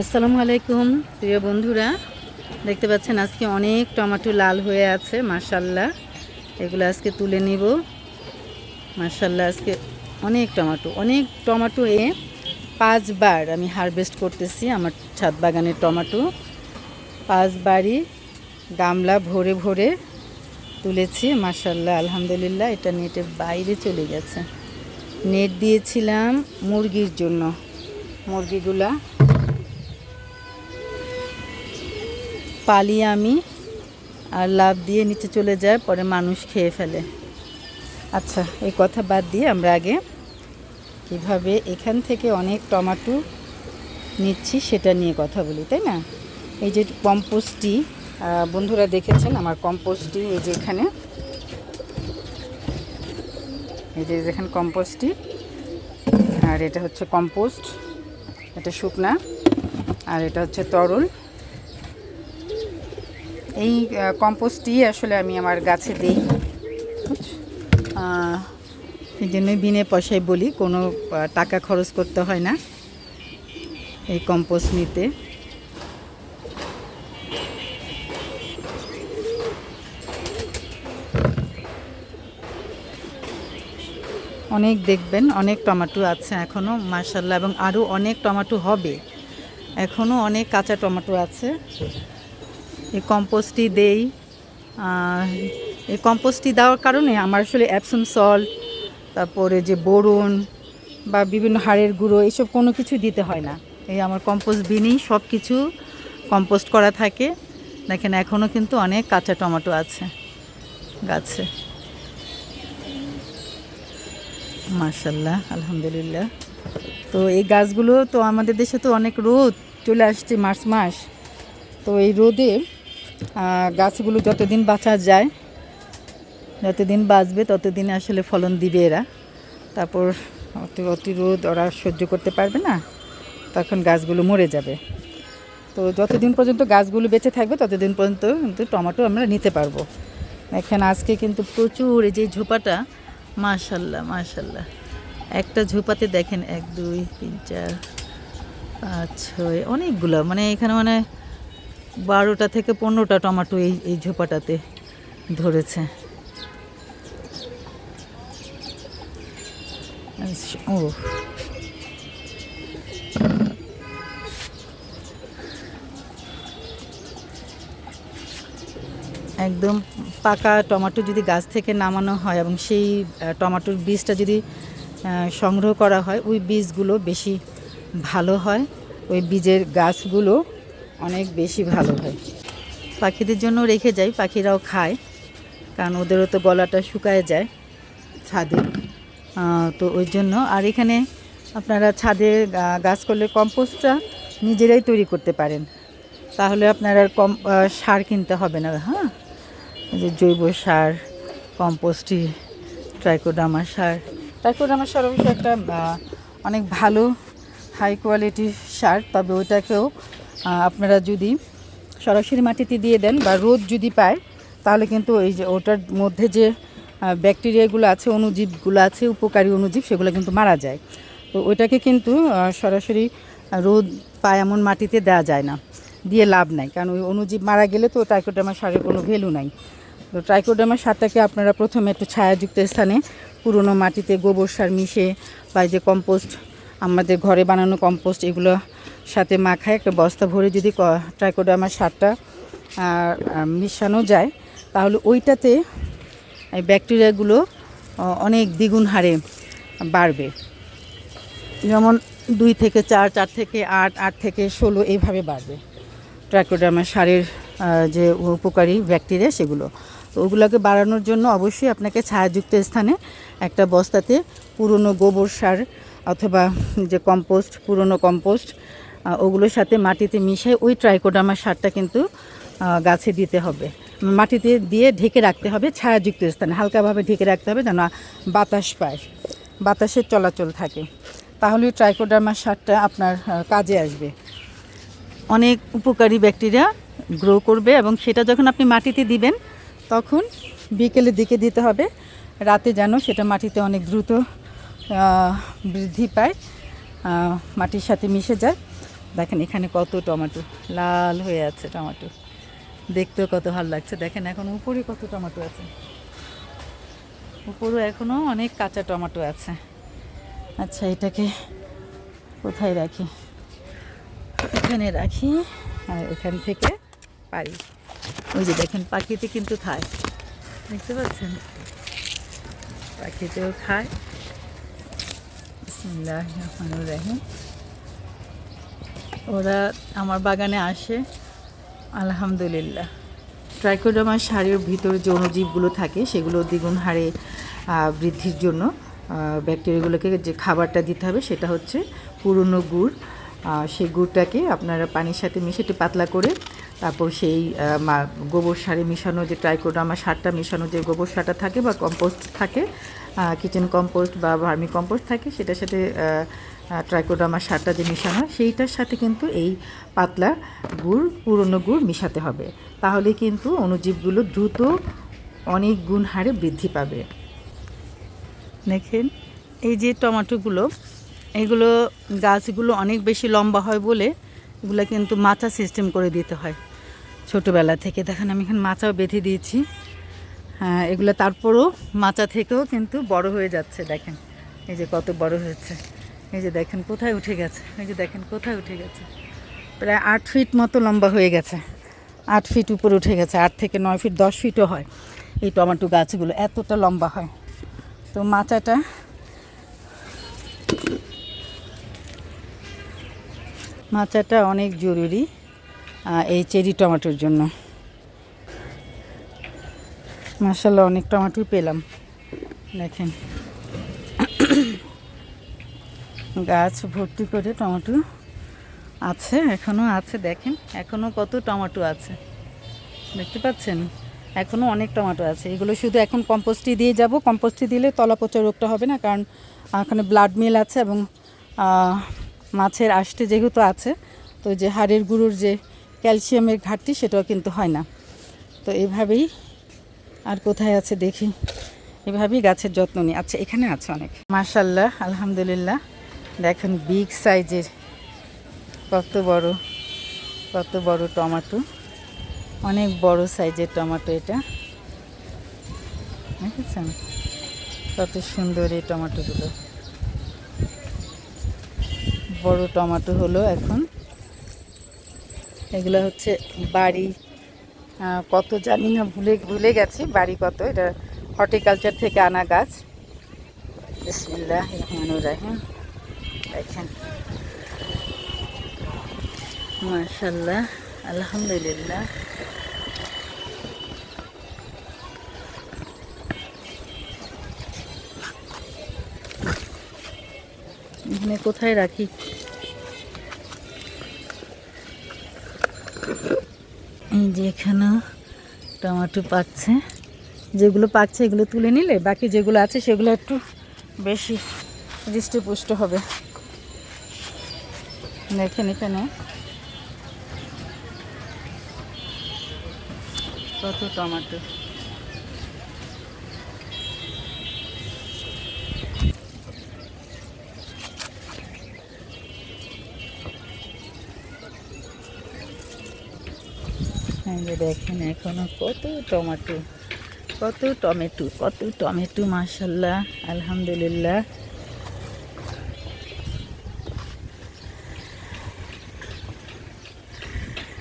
আসসালামু আলাইকুম, প্রিয় বন্ধুরা। দেখতে পাচ্ছেন, আজকে অনেক টমেটো লাল হয়ে আছে মার্শাল্লাহ এগুলো আজকে তুলে নিব। মার্শাল্লাহ আজকে অনেক টমেটো অনেক টমেটো এ পাঁচবার আমি হারভেস্ট করতেছি আমার ছাদ বাগানের টমেটো। পাঁচবারই গামলা ভরে ভরে তুলেছি মার্শাল্লাহ আলহামদুলিল্লাহ, এটা নেটের বাইরে চলে গেছে। নেট দিয়েছিলাম মুরগির জন্য। মুরগিগুলা পালিয়ে আমি আর লাভ দিয়ে নিচে চলে যায়, পরে মানুষ খেয়ে ফেলে। আচ্ছা এই কথা বাদ দিয়ে আমরা আগে কীভাবে এখান থেকে অনেক টমাটো নিচ্ছি সেটা নিয়ে কথা বলি, তাই না? এই যে কম্পোস্টটি বন্ধুরা দেখেছেন আমার কম্পোস্টটি, এই যে এখানে। এই যে দেখেন কম্পোস্টটি, আর এটা হচ্ছে কম্পোস্ট, এটা শুকনা, আর এটা হচ্ছে তরল। এই কম্পোস্টটি আসলে আমি আমার গাছে দিই। এই জন্যই বিনে পয়সায় বলি, কোনো টাকা খরচ করতে হয় না এই কম্পোস্ট নিতে। অনেক দেখবেন, অনেক টমাটো আছে এখনও মার্শাল্লাহ এবং আরও অনেক টমাটো হবে। এখনও অনেক কাঁচা টমাটো আছে। কম্পোস্টটি দেই। এই কম্পোস্টটি দেওয়ার কারণে আমার আসলে অ্যাপসম সল্ট তারপরে যে বোরন বা বিভিন্ন হাড়ের গুঁড়ো এইসব কোনো কিছু দিতে হয় না। এই আমার কম্পোস্ট বিনেই সব কিছু কম্পোস্ট করা থাকে। দেখেন, এখনও কিন্তু অনেক কাঁচা টমেটো আছে গাছে। মার্শাল্লাহ আলহামদুলিল্লাহ। তো এই গাছগুলো তো আমাদের দেশে তো অনেক রোদ চলে আসছে মার্চ মাস। তো এই রোদে গাছগুলো যতদিন বাঁচা যায়, যতদিন বাঁচবে, ততদিন আসলে ফলন দিবে এরা। তারপর অতি অতি রোদ ওরা সহ্য করতে পারবে না, তখন গাছগুলো মরে যাবে। তো যতদিন পর্যন্ত গাছগুলো বেঁচে থাকবে, ততদিন পর্যন্ত কিন্তু টমেটো আমরা নিতে পারব। এখানে আজকে কিন্তু প্রচুর এই যে ঝোপাটা, মাশাল্লাহ মাশাল্লাহ। একটা ঝোপাতে দেখেন, এক, দুই, তিন, চার, পাঁচ, ছয়, অনেকগুলো। মানে এখানে মানে বারোটা থেকে পনেরোটা টমেটো এই এই ঝোপাটাতে ধরেছে। ও। একদম পাকা টমেটো যদি গাছ থেকে নামানো হয় এবং সেই টমেটোর বীজটা যদি সংগ্রহ করা হয়, ওই বীজগুলো বেশি ভালো হয়। ওই বীজের গাছগুলো অনেক বেশি ভালো হয়। পাখিদের জন্য রেখে যাই, পাখিরাও খায়, কারণ ওদেরও তো গলাটা শুকায় যায় ছাদে। তো ওই জন্য, আর এখানে আপনারা ছাদে গাছ করলে কম্পোস্টটা নিজেরাই তৈরি করতে পারেন। তাহলে আপনার আর কম সার কিনতে হবে না হ্যাঁ? যে জৈব সার কম্পোস্টি ট্রাইকোডামা সার। ট্রাইকোডামা সার অবশ্য একটা অনেক ভালো হাই কোয়ালিটির সার, তবে ওইটাকেও আপনারা যদি সরাসরি মাটিতে দিয়ে দেন বা রোদ যদি পায়, তাহলে কিন্তু এই যে ওটার মধ্যে যে ব্যাকটেরিয়াগুলো আছে, অণুজীবগুলো আছে, উপকারী অণুজীব, সেগুলো কিন্তু মারা যায়। তো ওইটাকে কিন্তু সরাসরি রোদ পায় এমন মাটিতে দেওয়া যায় না, দিয়ে লাভ নাই। কারণ ওই অণুজীব মারা গেলে তো ট্রাইকোডামা সারের কোনো ভ্যালু নাই। তো ট্রাইকোডামা সারটাকে আপনারা প্রথমে একটু ছায়াযুক্ত স্থানে পুরনো মাটিতে গোবর সার মিশে বা যে কম্পোস্ট, আমাদের ঘরে বানানো কম্পোস্ট, এগুলো সাথে মাখায় একটা বস্তা ভরে যদি ক- ট্রাইকোডামা সারটা মিশানো যায়, তাহলে ওইটাতে এই ব্যাকটেরিয়াগুলো অনেক দ্বিগুণ হারে বাড়বে। যেমন দুই থেকে চার চার থেকে আট আট থেকে ষোলো, এইভাবে বাড়বে। ট্রাইকোডার্মা সারের যে উপকারী ব্যাকটেরিয়া সেগুলো। তো ওগুলোকে বাড়ানোর জন্য অবশ্যই আপনাকে ছায়াযুক্ত স্থানে একটা বস্তাতে পুরনো গোবর সার অথবা যে কম্পোস্ট পুরনো কম্পোস্ট ওগুলোর সাথে মাটিতে মিশিয়ে ওই ট্রাইকোডার্মা সারটা কিন্তু গাছে দিতে হবে। মাটিতে দিয়ে ঢেকে রাখতে হবে, ছায়াযুক্ত স্থানে, হালকাভাবে ঢেকে রাখতে হবে যেন বাতাস পায়, বাতাসের চলাচল থাকে। তাহলে ট্রাইকোডার্মা সারটা আপনার কাজে আসবে। অনেক উপকারী ব্যাকটেরিয়া গ্রো করবে এবং সেটা যখন আপনি মাটিতে দিবেন, তখন বিকেলের দিকে দিতে হবে। রাতে যেন সেটা মাটিতে অনেক দ্রুত বৃদ্ধি পায় মাটির সাথে মিশে যায়। দেখেন এখানে কত টমেটো, লাল হয়ে আছে টমেটো। দেখতেও কত ভালো লাগছে। দেখেন এখন উপরে কত টমেটো আছে। উপরেও এখনও অনেক কাঁচা টমেটো আছে। আচ্ছা এটাকে কোথায় রাখি? এখানে রাখি আর এখান থেকে পারি ওই যে দেখেন পাখিতে কিন্তু খায়। দেখতে পাচ্ছেন? পাখিতেও খায়। বিসমিল্লাহ ওরা আমার বাগানে আসে, আলহামদুলিল্লাহ। ট্রাইকোডামা সারের ভিতরে যে অণুজীবগুলো থাকে, সেগুলো দ্বিগুণ হারে বৃদ্ধির জন্য। ব্যাকটেরিয়াগুলোকে যে খাবারটা দিতে হবে সেটা হচ্ছে পুরনো গুড়। সেই গুড়টাকে আপনারা পানির সাথে মিশে একটু পাতলা করে, তারপর সেই গোবর সারে মিশানো যে ট্রাইকোডামা সারটা মেশানো যে গোবর সারটা থাকে বা কম্পোস্ট থাকে কিচেন কম্পোস্ট বা ভার্মি কম্পোস্ট থাকে, সেটার সাথে ট্রাইকোডামা সারটা যে মেশানো হয় সেইটার সাথে কিন্তু এই পাতলা গুড়, পুরনো গুড় মিশাতে হবে। তাহলে কিন্তু অণুজীবগুলো দ্রুত অনেক গুণ হারে বৃদ্ধি পাবে। দেখেন, এই যে টমেটোগুলো, এগুলো গাছগুলো অনেক বেশি লম্বা হয় বলে এগুলো কিন্তু মাচা সিস্টেম করে দিতে হয়। ছোটোবেলা থেকে, দেখেন আমি এখানে মাচাও বেঁধে দিয়েছি। হ্যাঁ এগুলো তারপরও মাচা থেকেও কিন্তু বড় হয়ে যাচ্ছে, দেখেন। এই যে কত বড় হয়েছে। এই যে দেখেন কোথায় উঠে গেছে, এই যে দেখেন কোথায় উঠে গেছে। প্রায় আট ফিট মতো লম্বা হয়ে গেছে, আট ফিট উপরে উঠে গেছে, আট থেকে নয় ফিট, দশ ফিটও হয় এই টমেটো গাছগুলো, এতটা লম্বা হয়। তো মাচাটা মাচাটা অনেক জরুরি এই চেরি টমেটোর জন্য। মাসাল্লাহ অনেক টমেটো পেলাম, দেখেন। গাছ ভর্তি করে টমেটো আছে এখনও আছে, দেখেন এখনও কত টমেটো আছে। দেখতে পাচ্ছেন? এখনও অনেক টমেটো আছে। এগুলো শুধু এখন কম্পোস্টই দিয়ে যাব। কম্পোস্টই দিলে তলা পচা রোগটা হবে না, কারণ এখানে ব্লাড মিল আছে এবং মাছের আষ্টে যেহেতু আছে, তো যে হাড়ের গুঁড়োর যে ক্যালসিয়ামের ঘাটতি সেটাও কিন্তু হয় না। তো এভাবেই আর কোথায় আছে দেখি। এভাবেই গাছের যত্ন নিই। আচ্ছা এখানে আছে অনেক। মার্শাল্লাহ আলহামদুলিল্লাহ। দেখেন বিগ সাইজের, কত বড় কত বড় টমাটো। অনেক বড় সাইজের টমাটো এটা। দেখেছেন? কত সুন্দর এই টমাটোগুলো। বড় টমাটো হলো এখন। এগুলো হচ্ছে বাড়ি কত জানি না, ভুলে ভুলে গেছি বাড়ি কত। এটা হর্টিকালচার থেকে আনা গাছ। বিসমিল্লাহ রহমানুর রাহিম। দেখেন। মাশাল্লাহ আলহামদুলিল্লাহ। এখানে কোথায় রাখি? এই যে এখানেও টমেটো পাকছে। যেগুলো পাকছে এগুলো তুলে নিলে, বাকি যেগুলো আছে সেগুলো একটু বেশি হৃষ্টপুষ্ট হবে। দেখেন এখানে। কত টমেটো। দেখেন এখনও কত টমেটো কত টমেটো কত টমেটো মাশাল্লাহ আলহামদুলিল্লাহ।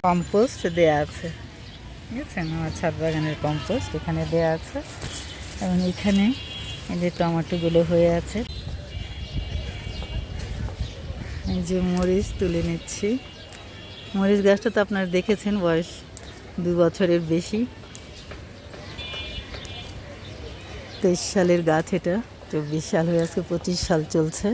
কম্পোস্ট দেয়া আছে। ঠিক আছে? আমার ছাদ বাগানের কম্পোস্ট এখানে দেয়া আছে। এবং এখানে এই যে টমেটোগুলো হয়ে আছে। এই যে মরিচ তুলে নিচ্ছি। মরিচ গাছটা তো আপনারা দেখেছেন, বয়স দু বছরের বেশি। তেইশ সালের গাছ এটা, চব্বিশ সাল হয়ে আজকে পঁচিশ সাল চলছে।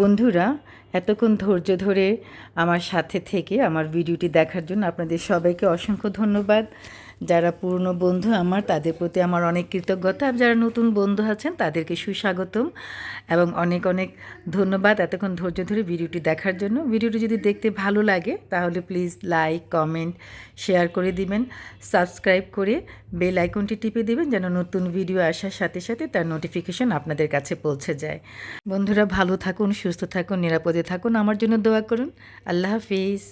বন্ধুরা, এতক্ষণ ধৈর্য ধরে আমার সাথে থেকে আমার ভিডিওটি দেখার জন্য আপনাদের সবাইকে অসংখ্য ধন্যবাদ। যারা পুরনো বন্ধু আমার, তাদের প্রতি আমার অনেক কৃতজ্ঞতা। আর যারা নতুন বন্ধু আছেন, তাদেরকে সুস্বাগতম এবং অনেক অনেক ধন্যবাদ এতক্ষণ ধৈর্য ধরে ভিডিওটি দেখার জন্য। ভিডিওটি যদি দেখতে ভালো লাগে, তাহলে প্লিজ লাইক, কমেন্ট, শেয়ার করে দিবেন। সাবস্ক্রাইব করে বেল আইকনটি টিপে দিবেন যেন নতুন ভিডিও আসার সাথে সাথে তার নোটিফিকেশন আপনাদের কাছে পৌঁছে যায়। বন্ধুরা ভালো থাকুন, সুস্থ থাকুন, নিরাপদে থাকুন। আমার জন্য দোয়া করুন। আল্লাহ হাফিজ।